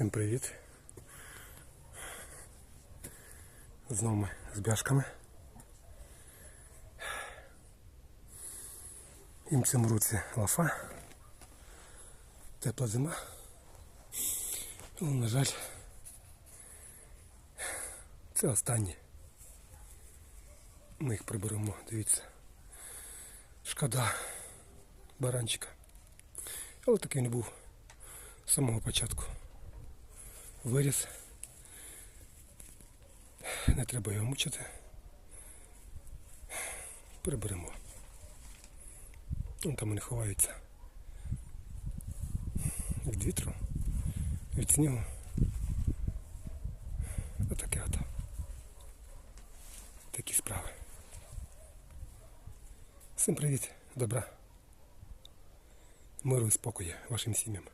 Всім привіт. Знову ми з бяшками. Їм в цьому році лафа. Тепла зима. Ну, на жаль, це останнє. Ми їх приберемо, дивіться. Шкода баранчика. Але такий не був з самого початку. Виріс. Не треба його мучити. Приберемо. Вон там вони ховаються. Від вітру, від снігу. Отаке от. Такі справи. Всім привіт, добра. Миру і спокою вашим сім'ям.